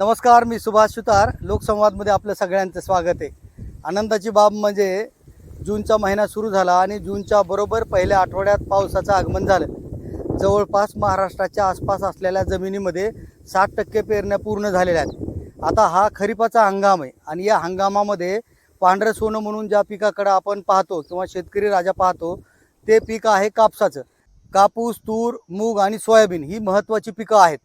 नमस्कार मी सुभाष सुतार. लोकसंवादमध्ये आपलं सगळ्यांचं स्वागत आहे. आनंदाची बाब म्हणजे जूनचा महिना सुरू झाला आणि जूनच्या बरोबर पहिल्या आठवड्यात पावसाचं आगमन झालं. जवळपास महाराष्ट्राच्या आसपास असलेल्या जमिनीमध्ये साठ टक्के पेरण्या पूर्ण झालेल्या आहेत. आता हा खरीपाचा हंगाम आहे आणि या हंगामामध्ये पांढरं सोनं म्हणून ज्या पिकाकडं आपण पाहतो किंवा शेतकरी राजा पाहतो ते पीक आहे कापसाचं. कापूस तूर मूग आणि सोयाबीन ही महत्त्वाची पिकं आहेत.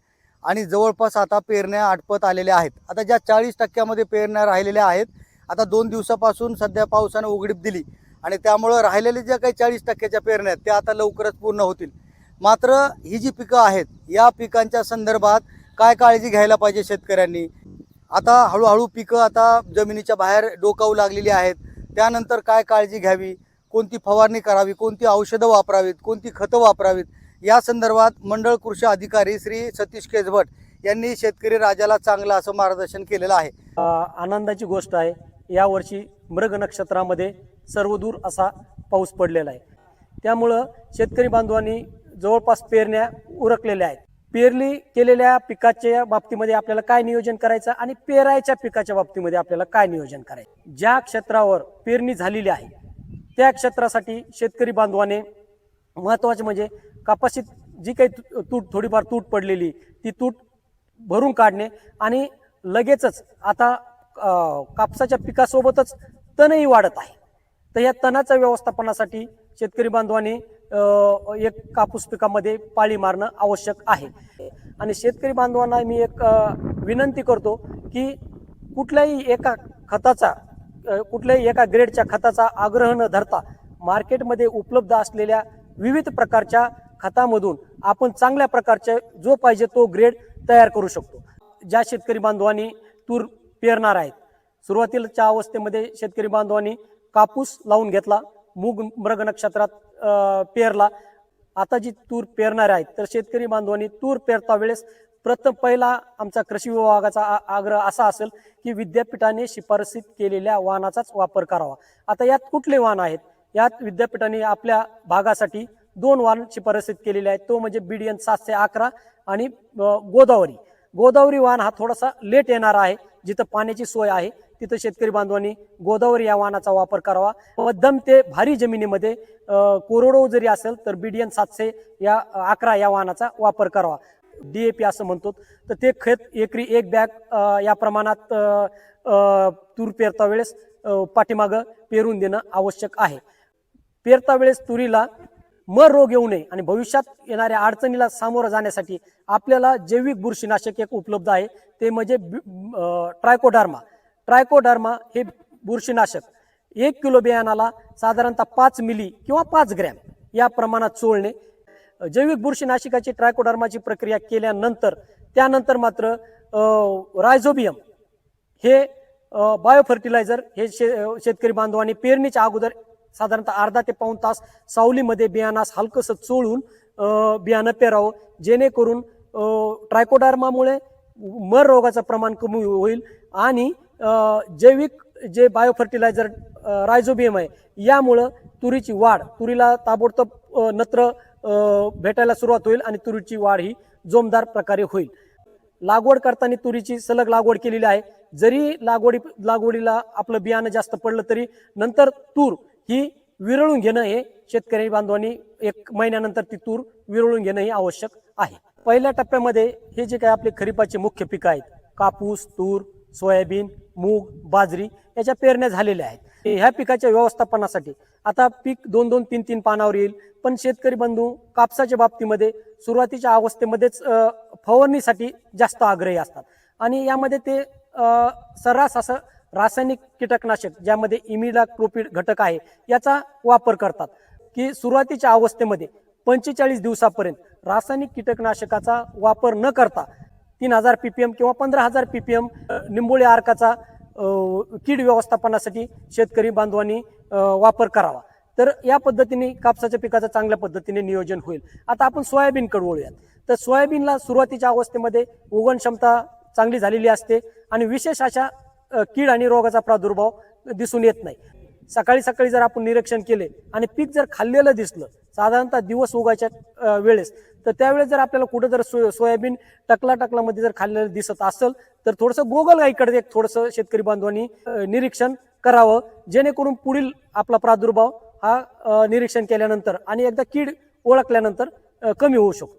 आणि जवळपास आता पेरण्या आटपत आलेल्या आहेत. आता ज्या चाळीस टक्क्यामध्ये पेरण्या राहिलेल्या आहेत आता दोन दिवसापासून सध्या पावसानं उघडीप दिली आणि त्यामुळं राहिलेले ज्या काही चाळीस टक्क्याच्या पेरण्या आहेत त्या आता लवकरच पूर्ण होतील. मात्र ही जी पिकं आहेत या पिकांच्या संदर्भात काय काळजी घ्यायला पाहिजे शेतकऱ्यांनी? आता हळूहळू पिकं आता जमिनीच्या बाहेर डोकावू लागलेली आहेत. त्यानंतर काय काळजी घ्यावी? कोणती फवारणी करावी? कोणती औषधं वापरावीत? कोणती खतं वापरावीत? या संदर्भात मंडळ कृषी अधिकारी श्री सतीश केजभट यांनी शेतकरी राजाला चांगलं असं मार्गदर्शन केलेलं आहे. आनंदाची गोष्ट आहे यावर्षी मृग नक्षत्रामध्ये सर्वदूर असा पाऊस पडलेला आहे. त्यामुळं शेतकरी बांधवांनी जवळपास पेरण्या उरकलेल्या आहेत. पेरणी केलेल्या पिकाच्या बाबतीमध्ये आपल्याला काय नियोजन करायचं आणि पेरायच्या पिकाच्या बाबतीमध्ये आपल्याला काय नियोजन करायचं? ज्या क्षेत्रावर पेरणी झालेली आहे त्या क्षेत्रासाठी शेतकरी बांधवाने महत्त्वाचे म्हणजे कपाशीत जी काही तू- तूट थोडीफार तूट पडलेली ती तूट भरून काढणे आणि लगेचच आता कापसाच्या पिकासोबतच तणही वाढत आहे. तर या तणाच्या व्यवस्थापनासाठी शेतकरी बांधवांनी एक कापूस पिकामध्ये पाळी मारणं आवश्यक आहे. आणि शेतकरी बांधवांना मी एक विनंती करतो की कुठल्याही एका खताचा कुठल्याही एका ग्रेडच्या खताचा आग्रह न धरता मार्केटमध्ये उपलब्ध असलेल्या विविध प्रकारच्या खतामधून आपण चांगल्या प्रकारचे जो पाहिजे तो ग्रेड तयार करू शकतो. ज्या शेतकरी बांधवांनी तूर पेरणार आहेत सुरुवातीच्या अवस्थेमध्ये शेतकरी बांधवांनी कापूस लावून घेतला मूग मृग नक्षत्रात पेरला. आता जी तूर पेरणार आहेत तर शेतकरी बांधवांनी तूर पेरता वेळेस प्रथम पहिला आमचा कृषी विभागाचा आ- आग्रह असा असेल की विद्यापीठाने शिफारसीत केलेल्या वाहनाचाच वापर करावा. आता यात कुठले वाहन आहेत? यात विद्यापीठाने आपल्या भागासाठी दोन वाहन शिफारसीत केलेले आहे. तो म्हणजे बीडीएन सातशे अकरा आणि गोदावरी. गोदावरी वाहन हा थोडासा लेट येणार आहे. जिथं पाण्याची सोय आहे तिथं शेतकरी बांधवांनी गोदावरी या वाहनाचा वापर करावा. मध्यम ते भारी जमिनीमध्ये कोरडो जरी असेल तर बीडीएन सातशे या अकरा या वाहनाचा वापर करावा. डी ए पी असं म्हणतो. तर ते खत एकरी एक बॅग या प्रमाणात तूर पेरता वेळेस पाठीमागं पेरून देणं आवश्यक आहे. पेरता वेळेस तुरीला मर रोग येऊ नये आणि भविष्यात येणाऱ्या अडचणीला सामोरं जाण्यासाठी आपल्याला जैविक बुरशीनाशक एक उपलब्ध आहे. ते म्हणजे ट्रायकोडार्मा. ट्रायकोडार्मा हे बुरशीनाशक. एक किलो बियाणाला साधारणतः पाच मिली किंवा पाच ग्रॅम या प्रमाणात चोळणे. जैविक बुरशीनाशकाची ट्रायकोडार्माची प्रक्रिया केल्यानंतर त्यानंतर मात्र रायझोबियम हे बायो फर्टिलायझर हे शे शेतकरी बांधवांनी पेरणीच्या अगोदर साधारणतः अर्धा ते पाऊण तास सावलीमध्ये बियाणास हलकंसं चोळून बियाणं पेरावं जेणेकरून ट्रायकोडार्मामुळे मर रोगाचं प्रमाण कमी होईल आणि जैविक जे बायो फर्टिलायझर रायझोबियम आहे यामुळं तुरीची वाढ तुरीला ताबडतोब नत्र भेटायला सुरुवात होईल आणि तुरीची वाढ ही जोमदार प्रकारे होईल. लागवड करताना तुरीची सलग लागवड केलेली आहे. जरी लागवडी लागवडीला आपलं बियाणं जास्त पडलं तरी नंतर तूर ही विरळून घेणं हे शेतकरी बांधवांनी एक महिन्यानंतर ती तूर विरळून घेणं हे आवश्यक आहे. पहिल्या टप्प्यामध्ये हे जे काही आपले खरीपाचे मुख्य पिकं आहेत कापूस तूर सोयाबीन मूग बाजरी याच्या पेरण्या झालेल्या आहेत. ह्या पिकाच्या व्यवस्थापनासाठी आता पीक दोन दोन तीन तीन पानावर येईल. पण शेतकरी बंधू कापसाच्या बाबतीमध्ये सुरुवातीच्या अवस्थेमध्येच फवारणीसाठी जास्त आग्रही असतात. आणि यामध्ये ते सर्रास असं रासायनिक कीटकनाशक ज्यामध्ये इमिडा क्रोपिड घटक आहे याचा वापर करतात. की सुरुवातीच्या अवस्थेमध्ये पंचेचाळीस दिवसापर्यंत रासायनिक कीटकनाशकाचा वापर न करता तीन हजार पी पी एम किंवा पंधरा हजार पी पी निंबोळी आर्काचा कीड व्यवस्थापनासाठी शेतकरी बांधवांनी वापर करावा. तर या पद्धतीने कापसाच्या पिकाचं चांगल्या पद्धतीने नियोजन होईल. आता आपण सोयाबीनकडे वळूयात. तर सोयाबीनला सुरुवातीच्या अवस्थेमध्ये उगवण क्षमता चांगली झालेली असते आणि विशेष अशा कीड आणि रोगाचा प्रादुर्भाव दिसून येत नाही. सकाळी सकाळी जर आपण निरीक्षण केले आणि पीक जर खाल्लेलं दिसलं साधारणतः दिवस उगायच्या वेळेस तर त्यावेळेस जर आपल्याला कुठं जर सो सोयाबीन टकला टकलामध्ये जर खाल्लेलं दिसत असेल तर थोडंसं गोगलगाईकडे एक थोडंसं शेतकरी बांधवांनी निरीक्षण करावं जेणेकरून पुढील आपला प्रादुर्भाव हा निरीक्षण केल्यानंतर आणि एकदा कीड ओळखल्यानंतर कमी होऊ शकतो.